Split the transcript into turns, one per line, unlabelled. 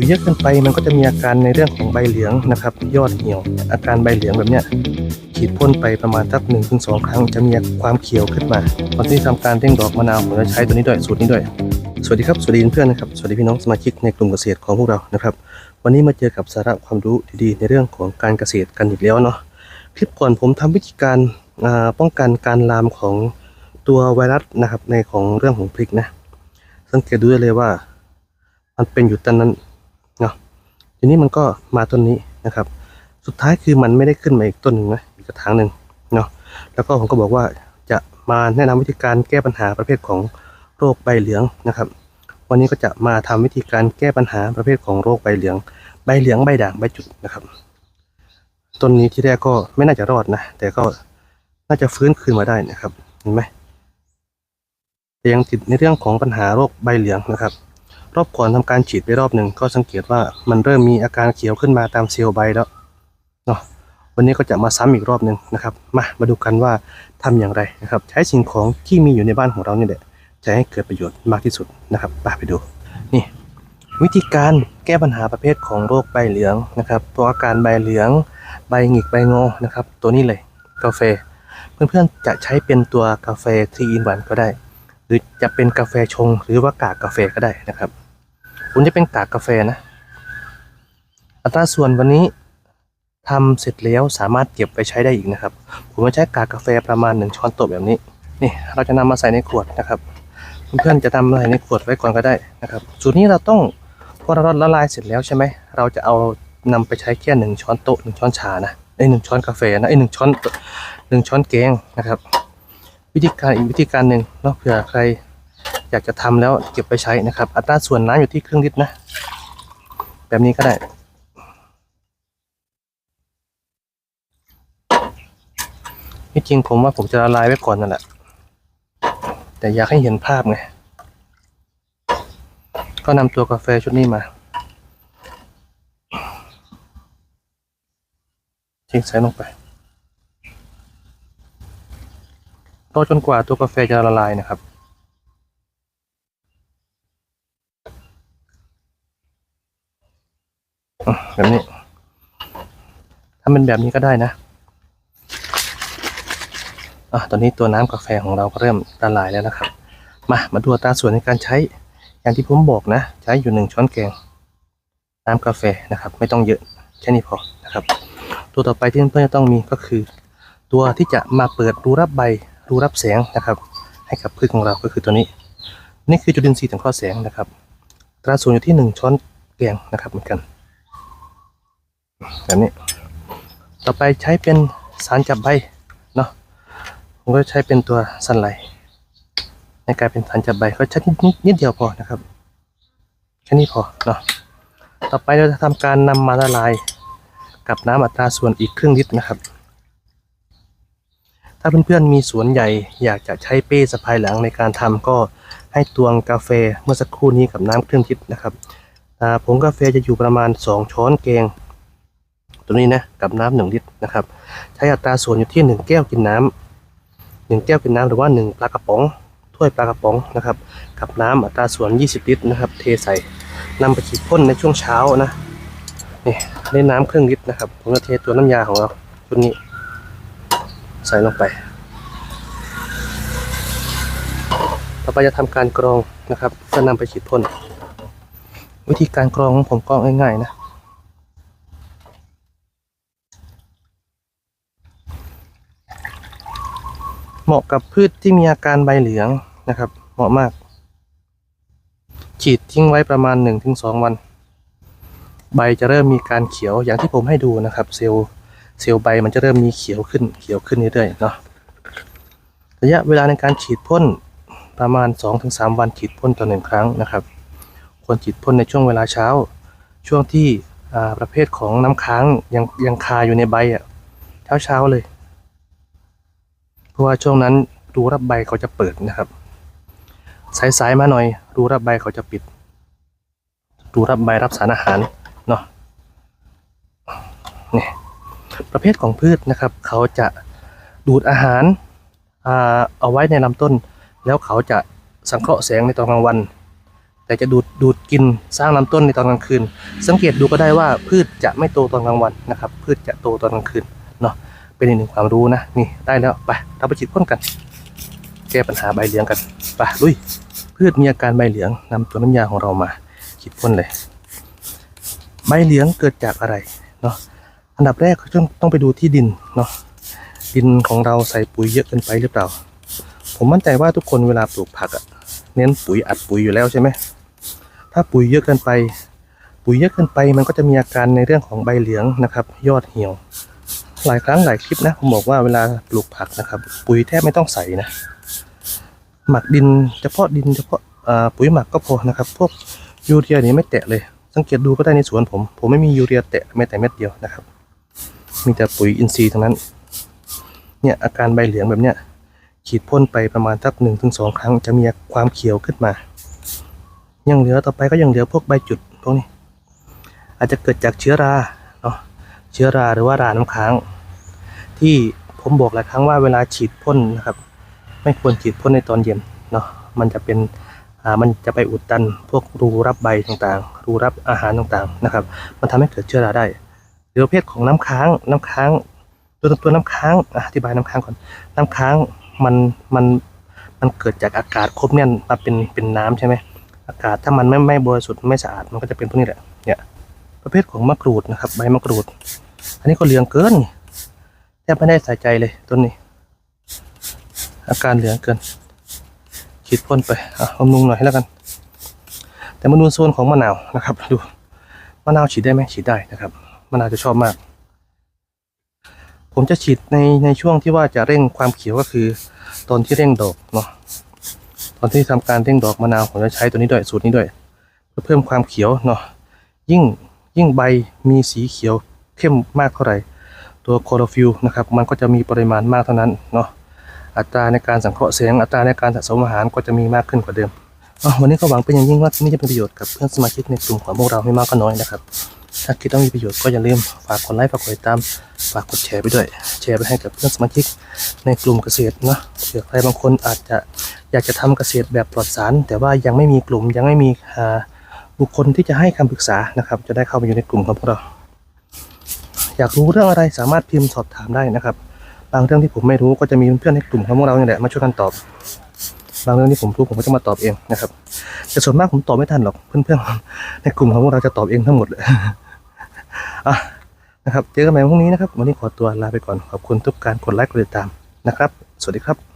ปุ๋ยเยอะเกินไปมันก็จะมีอาการในเรื่องของใบเหลืองนะครับ ยอดเหี่ยว อาการใบเหลืองแบบเนี้ยฉีดพ่นไปประมาณสักหนึ่งถึงสองครั้งจะมีความเขียวขึ้นมาตอนที่ทำการเร่งดอกมะนาวผมจะใช้ตัวนี้ด้วยสูตรนี้ด้วย สวัสดีครับสวัสดีเพื่อนนะครับสวัสดีพี่น้องสมาชิกในกลุ่มเกษตรของพวกเรานะครับ วันนี้มาเจอกับสาระความรู้ดีๆ ในเรื่องของการเกษตรกันอีกแล้วเนาะคลิปก่อนผมทำวิธีการป้องกันการลามของตัวไวรัสนะครับในของเรื่องของพริกนะสังเกตดูได้เลยว่า มันเป็นอยู่ต้นนั้น ทีนี้มันก็มาต้นนี้นะครับ สุดท้ายคือมันไม่ได้ขึ้นมาอีกต้นหนึ่งนะอีกกระถางหนึ่งเนาะแล้วก็ผมก็บอกว่าจะมาแนะนำวิธีการแก้ปัญหาประเภทของโรคใบเหลืองนะครับ วันนี้ก็จะมาทำวิธีการแก้ปัญหาประเภทของโรคใบเหลือง ใบเหลืองใบด่างใบจุดนะครับต้นนี้ที่แรกก็ไม่น่าจะรอดนะแต่ก็น่าจะฟื้นคืนมาได้นะครับเห็นไหมยังติดในเรื่องของปัญหาโรคใบเหลืองนะครับ รอบก่อนทำการฉีดไปรอบหนึ่งก็สังเกตว่ามันเริ่มมีอาการเขียวขึ้นมาตามเซลล์ใบแล้วเนาะวันนี้ก็จะมาซ้ำอีกรอบหนึ่งนะครับ มามาดูกันว่าทำอย่างไรนะครับ ใช้สิ่งของที่มีอยู่ในบ้านของเราเนี่ยแหละจะให้เกิดประโยชน์มากที่สุดนะครับไปไปดูนี่วิธีการแก้ปัญหาประเภทของโรคใบเหลืองนะครับ ตัวอาการใบเหลือง ใบหงิกใบงอนะครับ ตัวนี้เลยกาแฟ เพื่อนๆจะใช้เป็นตัวกาแฟทีอินวันก็ได้ หรือจะเป็นกาแฟชงหรือว่ากากกาแฟก็ได้นะครับ คุณจะเป็นกากกาแฟนะ อัตราส่วนวันนี้ทำเสร็จแล้วสามารถเก็บไปใช้ได้อีกนะครับ ผมจะใช้กากกาแฟประมาณ 1 ช้อนโต๊ะแบบนี้ นี่เราจะนำมาใส่ในขวดนะครับเพื่อนๆจะทำอะไรในขวดไว้ก่อนก็ได้นะครับ สูตรนี้เราต้องพอเราละลายเสร็จแล้วใช่ไหมเราจะเอานำไปใช้แค่หนึ่งช้อนโต๊ะหนึ่งช้อนชานะไอหนึ่งช้อนกาแฟนะไอหนึ่งช้อนหนึ่งช้อนแกงนะครับ วิธีการอีกวิธีการหนึ่งเนาะเผื่อใครอยากจะทำแล้วเก็บไปใช้นะครับ อัตราส่วนน้ำอยู่ที่ครึ่งลิตรนะ แบบนี้ก็ได้ ที่จริงผมว่าผมจะละลายไว้ก่อนนั่นแหละ แต่อยากให้เห็นภาพไง ก็นำตัวกาแฟชุดนี้มาทิ้งใส่ลงไป รอจนกว่าตัวกาแฟจะละลายนะครับ แบบนี้ถ้าเป็นแบบนี้ก็ได้นะอะตอนนี้ตัวน้ำกาแฟของเราก็เริ่มละลายแล้วนะครับ มามาดูตาส่วนในการใช้ อย่างที่ผมบอกนะ ใช้อยู่หนึ่งช้อนแกง น้ำกาแฟนะครับ ไม่ต้องเยอะแค่นี้พอนะครับ ตัวต่อไปที่เพื่อนๆจะต้องมีก็คือ ตัวที่จะมาเปิดรูรับใบ รูรับแสงนะครับ ให้กับพืชของเราก็คือตัวนี้ นี่คือจุลินทรีย์สังเคราะห์แสงนะครับตราส่วนอยู่ที่หนึ่งช้อนแกงนะครับเหมือนกันแบบนี้ ต่อไปใช้เป็นสารจับใบเนาะผมก็ใช้เป็นตัวสันไหลในการเป็นสารจับใบก็ใช้นิดนิดเดียวพอนะครับแค่นี้พอเนาะต่อไปเราจะทำการนำมาละลาย กับน้ำอัตราส่วนอีกครึ่งลิตรนะครับ ถ้าเพื่อนๆมีสวนใหญ่อยากจะใช้เป้สะพายหลังในการทำก็ให้ตวงกาแฟเมื่อสักครู่นี้กับน้ำครึ่งลิตรนะครับอ่าผงกาแฟจะอยู่ประมาณ 2 ช้อนแกง ตัวนี้นะกับน้ำหนึ่งลิตรนะครับ ใช้อัตราส่วนอยู่ที่ 1 แก้วกินน้ำหนึ่งแก้วกินน้ำหรือว่าหนึ่งปลากระป๋องถ้วยปลากระป๋องนะครับ กับน้ำอัตราส่วน 20 ลิตรนะครับ เทใส่นำไปฉีดพ่นในช่วงเช้านะนี่ในน้ำครึ่งลิตรนะครับผมจะเทตัวน้ำยาของเราชุดนี้ ใส่ลงไป ต่อไปจะทำการกรองนะครับเพื่อนำไปฉีดพ่น วิธีการกรองของผมก็ง่ายๆนะ เหมาะกับพืชที่มีอาการใบเหลืองนะครับ เหมาะมาก ฉีดทิ้งไว้ประมาณ 1-2 วัน ใบจะเริ่มมีการเขียวอย่างที่ผมให้ดูนะครับ เซลล์ เซลล์ใบมันจะเริ่มมีเขียวขึ้นเขียวขึ้นเรื่อยๆเนาะระยะเวลาในการฉีดพ่นประมาณ 2-3 วันฉีดพ่นต่อหนึ่งครั้งนะครับ ควรฉีดพ่นในช่วงเวลาเช้า ช่วงที่ประเภทของน้ำค้างยังยังคาอยู่ในใบอะเช้าเช้าๆเลย เพราะว่าช่วงนั้นรูรับใบเขาจะเปิดนะครับสายๆมาหน่อย รูรับใบเขาจะปิด รูรับใบรับสารอาหารเนาะนี่ ประเภทของพืชนะครับ เขาจะดูดอาหารเอาไว้ในลำต้น แล้วเขาจะสังเคราะห์แสงในตอนกลางวัน แต่จะดูดดูดกินสร้างลำต้นในตอนกลางคืน สังเกตดูก็ได้ว่าพืชจะไม่โตตอนกลางวันนะครับ พืชจะโตตอนกลางคืนเนาะเป็นอีกหนึ่งความรู้นะนี่ได้แล้วไปเราไปฉีดพ่นกันแก้ปัญหาใบเหลืองกันไปลุยพืชมีอาการใบเหลืองนำตัวน้ำยาของเรามาฉีดพ่นเลย ใบเหลืองเกิดจากอะไรเนาะ อันดับแรกต้องต้องไปดูที่ดินเนาะดินของเราใส่ปุ๋ยเยอะเกินไปหรือเปล่า ผมมั่นใจว่าทุกคนเวลาปลูกผักอะเน้นปุ๋ยอัดปุ๋ยอยู่แล้วใช่ไหมถ้าปุ๋ยเยอะเกินไป ปุ๋ยเยอะเกินไปมันก็จะมีอาการในเรื่องของใบเหลืองนะครับ ยอดเหี่ยว หลายครั้งหลายคลิปนะผมบอกว่าเวลาปลูกผักนะครับ ปุ๋ยแทบไม่ต้องใส่นะ หมักดินเฉพาะดินเฉพาะปุ๋ยหมักก็พอนะครับ พวกยูเรียนี่ไม่แตะเลย สังเกตดูก็ได้ในสวนผม ผมไม่มียูเรียแตะแม้แต่เม็ดเดียวนะครับ มีแต่ปุ๋ยอินทรีย์ทั้งนั้น เนี่ยอาการใบเหลืองแบบเนี้ยฉีดพ่นไปประมาณสักหนึ่งถึงสองครั้งจะมีความเขียวขึ้นมา ยังเหลือต่อไปก็ยังเหลือพวกใบจุดพวกนี้ อาจจะเกิดจากเชื้อราเนาะเชื้อราหรือว่าราน้ำค้าง ที่ผมบอกหลายครั้งว่าเวลาฉีดพ่นนะครับ ไม่ควรฉีดพ่นในตอนเย็นเนาะมันจะเป็นอ่ามันจะไปอุดตันพวกรูรับใบต่างๆ รูรับอาหารต่างๆนะครับ มันทำให้เกิดเชื้อราได้ หรือประเภทของน้ำค้างน้ำค้างตัวตัวน้ำค้างอธิบายน้ำค้างก่อนน้ำค้างมันมันมันเกิดจากอากาศครบเนี่ยมาเป็นเป็นน้ำใช่ไหมอากาศถ้ามันไม่ไม่บริสุทธิ์ไม่สะอาดมันก็จะเป็นพวกนี้แหละเนี่ยประเภทของมะกรูดนะครับ ใบมะกรูด อันนี้ก็เหลืองเกินแทบไม่ได้ใส่ใจเลยต้นนี้ อาการเหลืองเกินฉีดพ่นไปอะบำรุงหน่อยให้แล้วกัน แต่มาดูโซนของมะนาวนะครับ ดูมะนาวฉีดได้ไหมฉีดได้นะครับ มะนาวจะชอบมาก ผมจะฉีดในในช่วงที่ว่าจะเร่งความเขียวก็คือ ตอนที่เร่งดอกเนาะตอนที่ทำการเร่งดอกมะนาวผมจะใช้ตัวนี้ด้วยสูตรนี้ด้วยเพื่อเพิ่มความเขียวเนาะยิ่งยิ่งใบมีสีเขียวเข้มมากเท่าไหร่ ตัวโคโรฟิลนะครับมันก็จะมีปริมาณมากเท่านั้นเนาะอัตราในการสังเคราะห์แสงอัตราในการสะสมอาหารก็จะมีมากขึ้นกว่าเดิมวันนี้ก็หวังเป็นอย่างยิ่งว่าที่นี่จะเป็นประโยชน์กับเพื่อนสมาชิกในกลุ่มของพวกเราไม่มากก็น้อยนะครับ ถ้าคิดว่ามีประโยชน์ก็อย่าลืมฝากกดไลค์ฝากกดติดตามฝากกดแชร์ไปด้วย แชร์ไปให้กับเพื่อนสมาชิกในกลุ่มเกษตรเนาะเผื่อใครบางคนอาจจะอยากจะทำเกษตรแบบปลอดสาร แต่ว่ายังไม่มีกลุ่มยังไม่มีบุคคลที่จะให้คำปรึกษานะครับ จะได้เข้าไปอยู่ในกลุ่มของพวกเรา อยากรู้เรื่องอะไรสามารถพิมพ์สอบถามได้นะครับ บางเรื่องที่ผมไม่รู้ก็จะมีเพื่อนในกลุ่มของพวกเราเนี่ยแหละมาช่วยกันตอบ บางเรื่องที่ผมรู้ผมก็จะมาตอบเองนะครับแต่ส่วนมากผมตอบไม่ทันหรอกเพื่อนๆในกลุ่มของพวกเราจะตอบเองทั้งหมดเลย อะนะครับ เจอกันใหม่พรุ่งนี้นะครับ วันนี้ขอตัวลาไปก่อน ขอบคุณทุกการกดไลค์กดติดตามนะครับ สวัสดีครับ